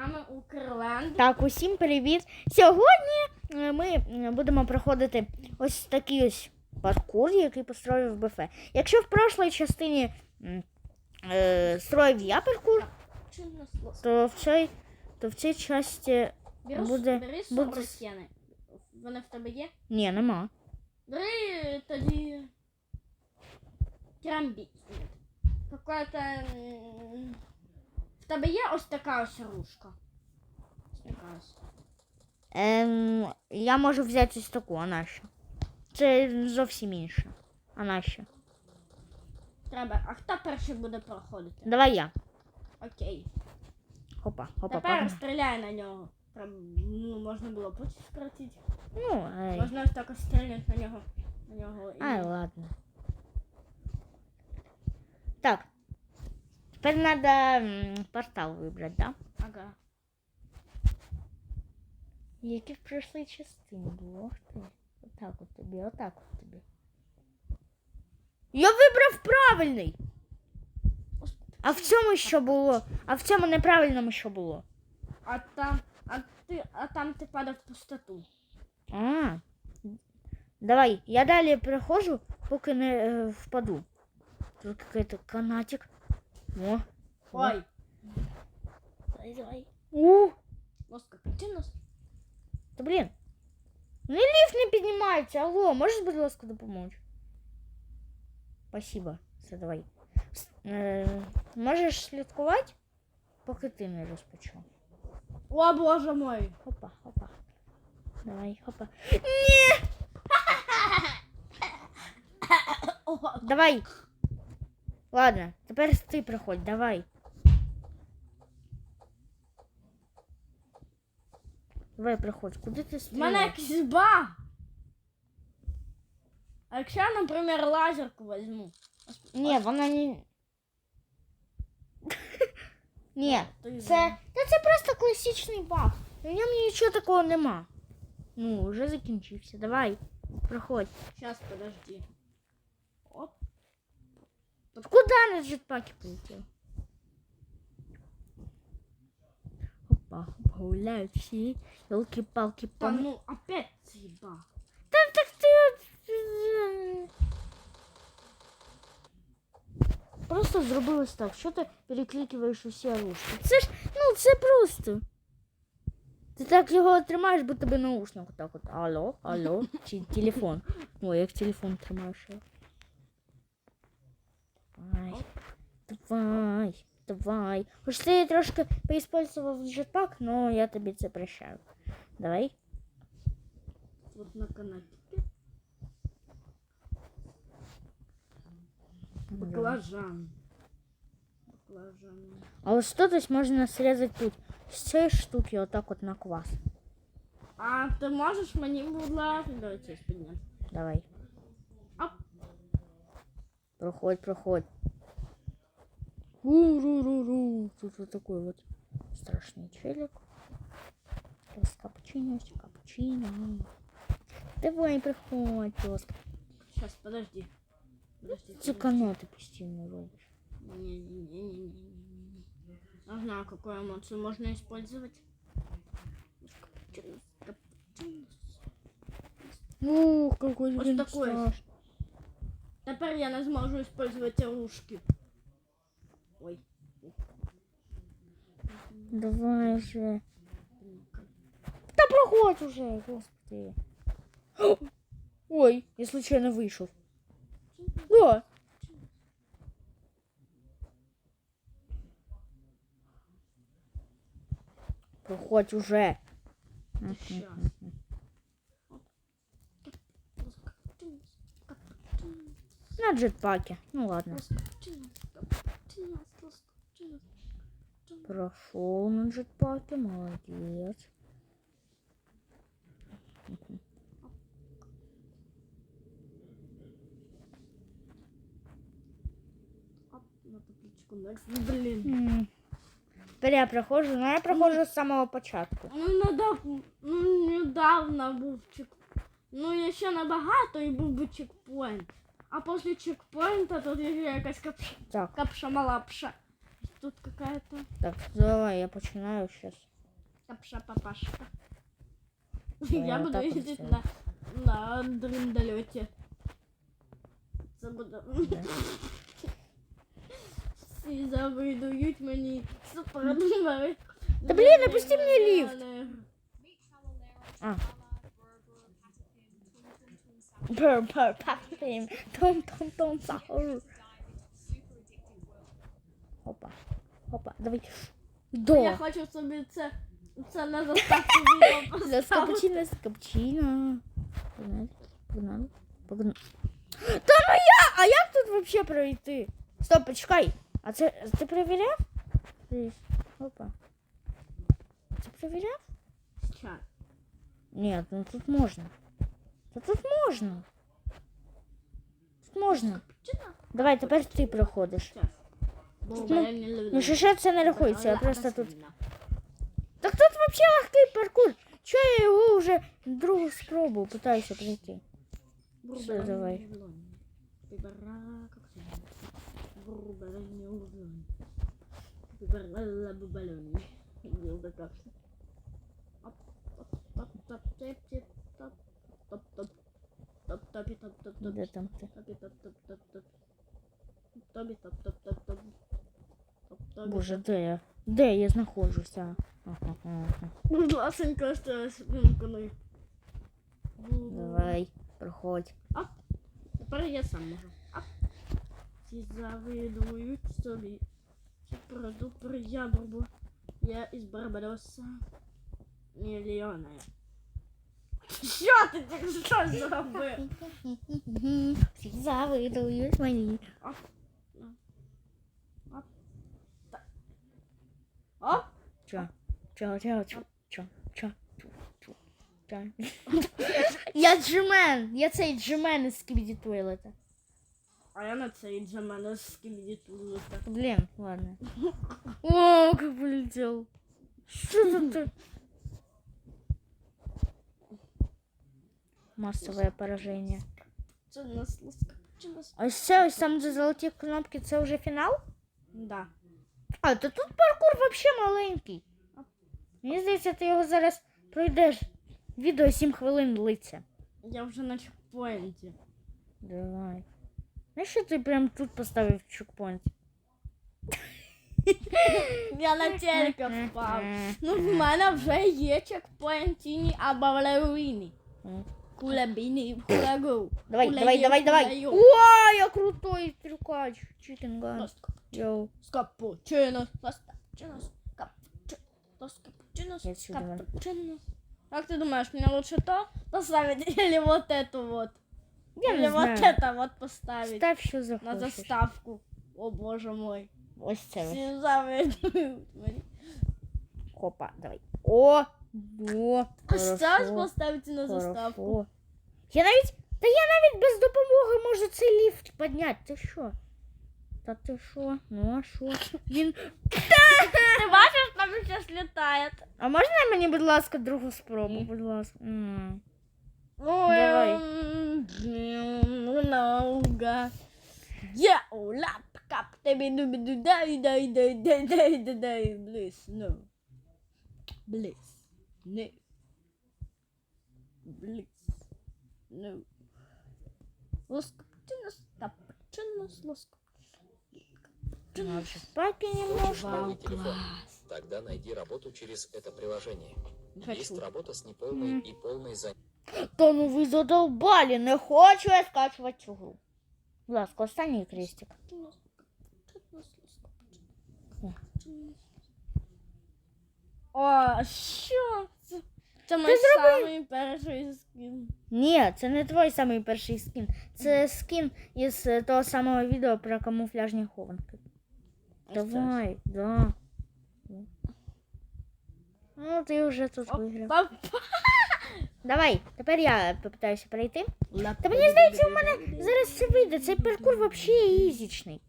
нами Укрленд. Так, усім привіт! Сьогодні е, ми е, будемо проходити ось такий ось паркур, який построїв БФ. Якщо в прошлій частині е, строїв я паркур, то в цій, то в цій часті Бери, буде- бери буде-. Вони в тебе є? ні, нема. Бери тоді керамбіт. Какое-то... м, В тебе є ось така ось ружка? Ось така ось. Ем, я можу взяти ось таку, а нащо? Це зовсім інше. А нащо? Треба. А хто перший буде проходити? Давай я. Окей. Хопа, хопа, Тепер погнали. стріляй на нього. Там, ну, можна було путь скоротити. Ну, ей. Можна ось так ось стріляти на нього. На нього і... Ай, ладно. Так. Теперь надо м, портал выбрать, да? Ага. Які в прошлій частині було? Ох ти. Отак от тобі, отак от тобі. Я вибрав правильний! А в цьому що було? А в цьому неправильному що було? А там, а ти, а там ти падав в пустоту. А. Давай, я далі проходжу, поки не е, впаду. Тут какой-то канатик. О. Ой, Давай, давай. У, лоска, ти нас. Та блін. Ну і ліфт не піднімається. Алло, можеш, будь ласка, допомогти? Спасибо. Все, давай. С- Е, можеш слідкувати, поки ти не розпочав. О, боже мой. Хопа, хопа. Давай, хопа. Ні! О, Давай. Ладно, тепер ти приходь, давай. Давай приходь. Куди ти в мене стріляєш? якийсь баг. А якщо я, наприклад, лазерку візьму? Ні, вона не. Ні, то й це. знаю. Та це просто класичний баг. В ньому нічого такого нема. Ну, вже закінчився. Давай, проходь. Щас, подожди. Оп. Куди на джетпаки полетів? Опа, гуляють всі. Елки-палки Та пам. ну, опять цей баг. Та так ти. от, е, Просто зробилось так. Що ти перекликуєш усі оружки? Це ж, ну, це просто. Ти так його тримаєш, бо тебе наушник так от. Алло, алло, чи телефон. Ой, як телефон тримаєш. його. Давай. Давай, давай. Хоч ти трошки поіспользував джетпак, але я тобі це прощаю. Давай. Вот на канатике. Баклажан. Баклажан. А ось тут ось можна срізати тут з цієї штуки отак от на квас. А ти можеш мені, будь ласка, давайте підняти. Давай. Оп. Проходь, проходь. У-ру-ру-ру. Тут вот такой вот страшный челик. Сейчас капучино, капучино. Давай, приходь, просто. Сейчас, подожди. Подожди. Це каноти постійно робиш. Не-не-не-не-не-не. Ага, какую эмоцию можно использовать? Ух, какой Ось він такой. страшний. Теперь я не зможу использовать оружки. Давай же. Да проходь уже, господи. Ой, я случайно вышел. Да. Проходь уже. На джетпаке. Ну ладно Прошел на джетпаке, молодец. Оп, на табличку next. Блин. М. Теперь я прохожу, но я прохожу с самого початку. Ну, недавно, ну, недавно був чек... Ну, і ще набагато і був би чекпоінт. А після чекпоінта тут є якась капша, Так. капша малапша. тут какая-то Так, давай, я починаю сейчас. капша папашка. Ну, Я вот буду так вот їздити сделаю. на, на драндольоті. Це буде. Всі завидують мені супернумери. Та блін, опусти мені ліфт. А. Пер, пер, папим, том, том, том, сахар. Опа, опа, давай. Я До. хочу собі це, це на заставку відео За поставити. скапучино, скапучино. Погнали, погнали, погнали. Та ну я, а як тут вообще пройти? Стоп, почекай. А це, ти перевіряв? Дивись, Опа. Ти перевіряв? Щас. Нет, ну тут можно. Да тут можно. Тут можно. Чина? Давай, тепер ти проходиш. Щас. Бо Ну, мене не люблю. Ну, що ще це не рахується, я Вона просто тут. рослина. Так тут вообще легкий паркур. Чого я його вже другу спробу питаюся пройти? Все, давай. Бибара, как це? Бурбарені углон. Бибарала бубальоні. Ділда так. Оп, оп, топ, топ, тип, тип, топ, топ, топ. Топ, топі, топ, топ, топ. Де там ти? Топі, топ, топ, топ, топ. Тобі, топ, топ, топ, топ. Топ, тобі, Боже, топ. де я? Де я знаходжуся? Ага, ага. Будь ласенько, що вимкнуй. Давай, проходь. Тепер я сам можу. Ап. Ті завидують собі. Чи пройду при ябрбу. Я із Барбадоса. Мільйона. Що ти так що зробив? Всі завидують мені. Я джемен, я цей джемен із Скібіді Туалета. А я на цей джамана з кімдітулута. Блин, ладно. О, как полетел. Что за ты? Массовое поражение. Це нас ласка. Чи нас? А все, ось там де золоті кнопки, це вже фінал? Да. А, то тут паркур вообще маленький. Мені здається, ти його зараз пройдеш. Відео 7 хвилин длиться. Я вже на чекпоінті. Давай. Знаєш, що ти прям тут поставив чекпоінт? Я на телека впав. Ну, в мене вже є чекпоінтіні або балеріні. Мгм. Кулебіні, кулегу. Давай, Куля давай, є, давай, куля давай. йо. О, я крутой трюкач. Чикен ган. Йоу. Скапучино, скапучино, скапучино, скапучино, Я отсюда вон. скапучино. Как ты думаешь, мне лучше то поставить или вот эту вот? Я или не вот знаю. это вот поставить Став, що на захочеш. заставку? О боже мой. Ось це. ось. Все завидують мені. Хопа, давай. О, о, Ось це поставити на заставку. Я навіть, та я навіть без допомоги можу цей ліфт підняти. Ти що? Та ти що? Ну а що? Він... Ти бачиш, там щось літає. А можна мені, будь ласка, другу спробу, будь ласка. М. Давай. Я улап кап тебе ду дай дай дай дай дай дай дай близ no близ no лоскопчинос тапчинос лоскоп А вже спати немножко. Вау, класс. Тогда найди работу через это приложение. Не Есть хочу. работа с неполной Мгм. и полной занятостью. Та ну ви задолбали, не хочу я скачувати цю гру. Будь ласка, останній крестик. О. О, що це? Це мій самий перший скін. Ні, це не твій самий перший скін. Це скін із е, того самого відео про камуфляжні хованки. Давай, да. Ну, ти вже тут виграв. Давай, тепер я попитаюся перейти. Та мені здається, у мене зараз це вийде. Цей паркур взагалі ізічний.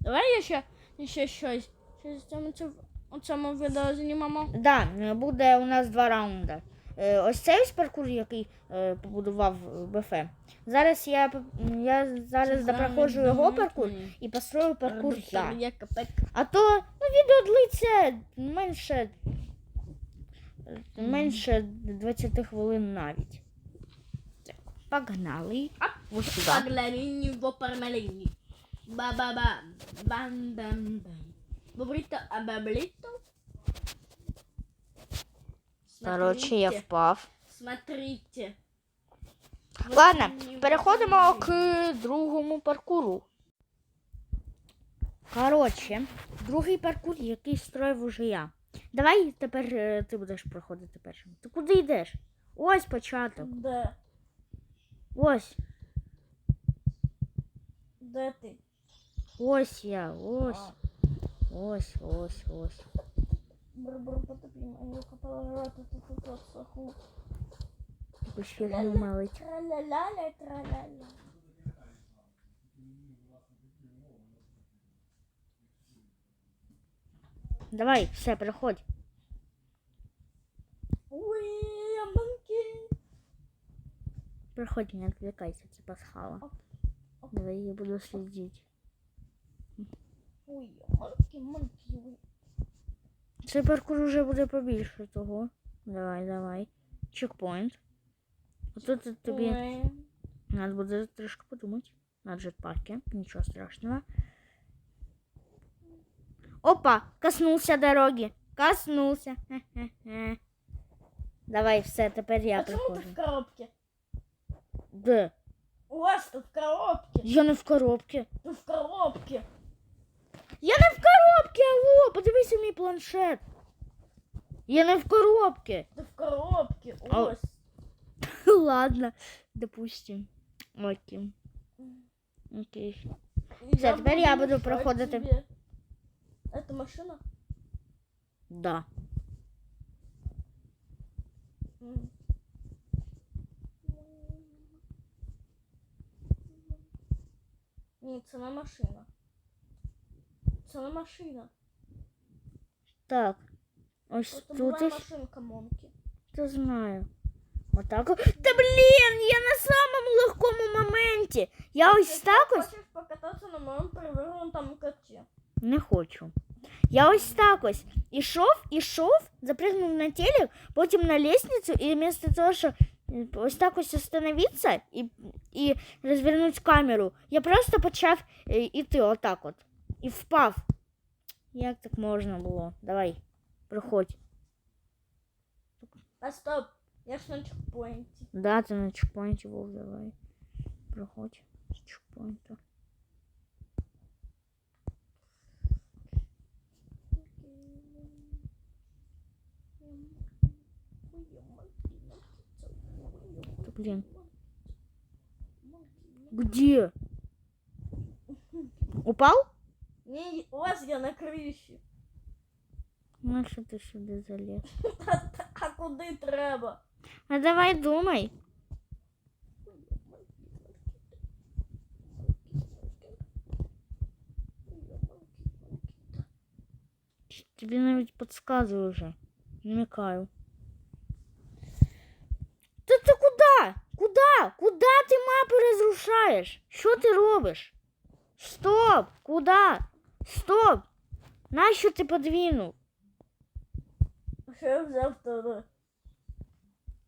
Давай я ще, ще щось. Щось цьому, цьому- у цьому відео знімемо. Да, буде у нас два раунди. е, ось цей ось паркур, який е, побудував е, БФ. Зараз я, я зараз допроходжу його паркур і построю паркур. Я. А то ну, відео длиться менше, менше 20 хвилин навіть. Так, погнали. Ось сюди. Паглаrini. Ба-ба-ба. Бам-бам-бам. Бобрито абаблито. Коротше, я впав. Смотрите. Ладно, переходимо к другому паркуру. Коротше, другий паркур, який строїв уже я. Давай тепер е, ти будеш проходити першим. Ти куди йдеш? Ось початок. Да. Ось. Да ты. Ось я. Ось. Ось, ось, ось. Бур-бур потопи мою капалароту тут тут саху. Ще малить. Тра-ля-ля-ля, тра-ля-ля. Давай, все, я манки. Переходь, не отвлекайся, це пасхала. Давай я буду следить. Я манки, манки. Цей паркур уже буде побільше того. Давай, давай. Чекпоінт. Отут тобі надо буде трошки подумати. На джетпаке. Нічого страшного. Опа! Коснулся дороги. Коснулся. Давай, все, тепер я А почему ты приходжу. в коробке? Де? У вас тут в коробке. Я не в коробці. Ты в коробке. Я не в коробці, алло, подивися мій планшет. Я не в коробці. Ты в коробке. А- Ось. Ладно, допустим. Окей. Окей. И Всё, теперь я буду мешать проходить. тебе. Это машина? Да. М. Ні, це не машина. Це не машина. Так. Ось Це тут була ось. машинка Монки. Та знаю. Отак. о- Та блін, я на самому легкому моменті. Я ось так ось. Хочеш покататися на моєму перевернутому коті? Не хочу. Я ось так ось. Ішов, ішов, запрыгнув на телек, потім на лестницю, і вместо того, що е, ось так ось остановитися і, і розвернути камеру, я просто почав е, іти отак от. І впав. Як так можна було? Давай, проходь. А стоп, я ж на чекпоінті. Да, ти на чекпоінті був, давай. Проходь з чекпоінту. Та, блін. Где? Упал? Ні, ось я на криші. Ну, що ти сюди заліз? А куди треба? А давай думай. Тобі навіть підказую вже. Намікаю. Та ти куди? Куди? Куди ти мапу розрушаєш? Що ти робиш? Стоп! Куди? Стоп! Нащо ти подвинув? Що я взяв туди?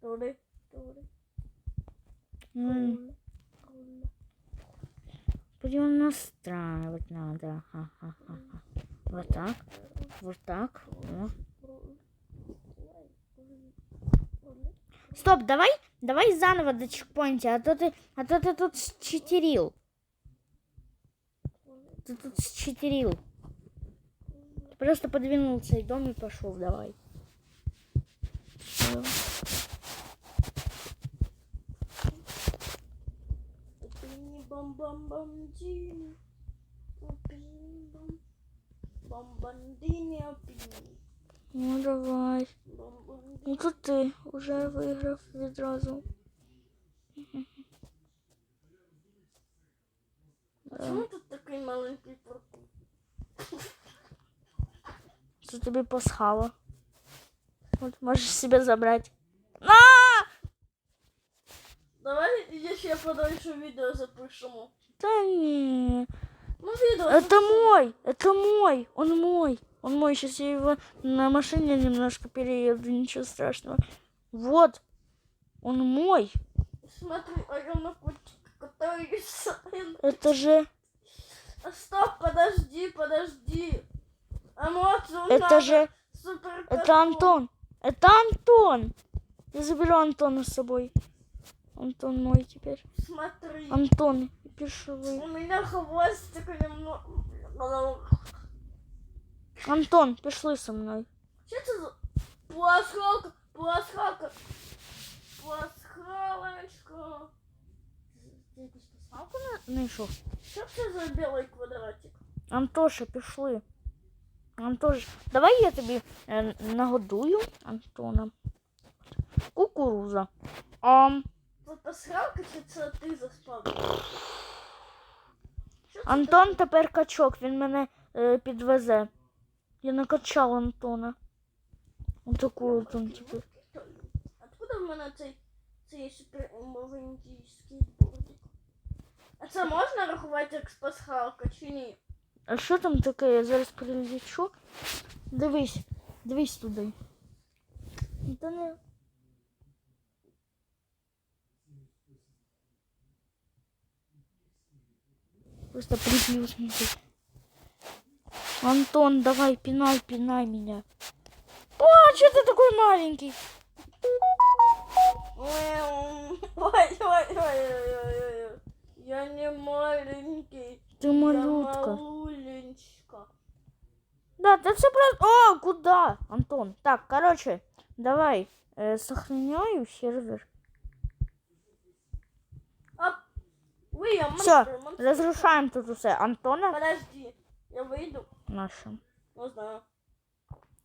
Туди, туди, М. Прям настраивать надо. Ха-ха-ха. Вот так. Вот так. О. Стоп, давай, давай заново до чекпоинта, а то ты, а то ты тут считерил. Ты тут считерил. Ты просто подвинул цей дом и пошел, давай. Всё. Бам-бам-бам-ди. Бам-бам. Бам-бандині опіні. Ну давай. Бам-бандині. Ну тут ти вже виграв відразу. А чому тут такий маленький паркур? Це тобі пасхало. От можеш себе забрати. На! Давай я ще подальше відео запишемо. Да не. Ну, відео. Это мой, это мой, он мой. Он мой, сейчас я его на машине немножко перееду, ничего страшного. Вот, он мой. Смотри, а я на котик катаюсь. это же, А Стоп, подожди, подожди. Эмоцию это надо. же, Супер это Антон. Это Антон. Я заберу Антона с собой. Антон мой теперь. Смотри. Антон, пишу вы. У меня хвостик немного. Антон, пішли со мною. Что это за пасхалка? Пасхалка. Пасхалочка. Ты якусь пасхалку на- Знайшов. Что это за белый квадратик? Антоша, пішли. Антош, давай я тобі е, нагодую Антона. Кукуруза. Ам, Тут пасхалка чи це ти заспав? Що це Антон тепер качок, він мене е, підвезе. Я накачав Антона. Отаку от он тепер. Откуда в мене цей, цей супер маленький скейтбордик? А це можна рахувати як пасхалка чи ні? А що там таке? Я зараз перелічу. Дивись, дивись туди. Та не. Просто прибью смотри. Антон, давай, пинай, пинай меня. О, что ты такой маленький? Ой, ой, ой, ой, ой, ой. Я не маленький. Ты Я малютка. малюленечка. Да, ты все просто... О, куда? Антон. Так, короче, давай. э, сохраняю сервер. А, вы, я Все, монстр, разрушаем тут усе. Антона Подожди, я выйду. наша. Не знаю.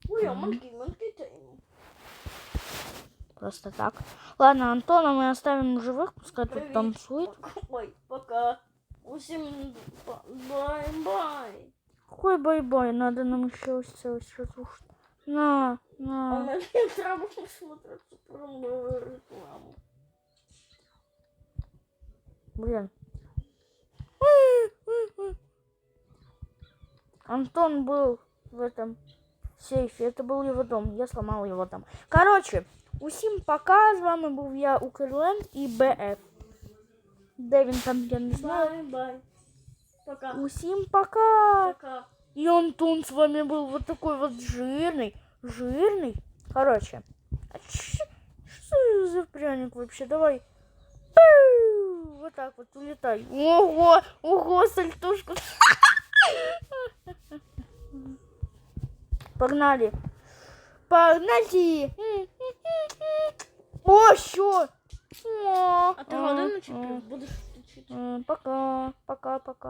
Ой, а манки, манки тайм. Просто так. Ладно, Антона мы оставим в живых, пускай тут Привет. танцует. Ой, пока. Ба- бай-бай. Какой бай-бай, надо нам еще ось разрушить. На, А на. треба посмотрети прямую рекламу. Блин. Антон был в этом сейфе. Это был его дом. Я сломал его там. Короче, усім пока. З вами був я, Укрленд і БФ. Де він там, я не знаю. Бай-бай. Пока. Усім пока. Пока. И Антон с вами был вот такой вот жирный, жирный. Короче, а чё- что за пряник вообще? Давай. Пиу! Вот так вот улетай. Ого, ого, сальтушку. Погнали. Погнали. О, що? А ти о, годиночок о. будеш включити? М, Пока, пока, пока.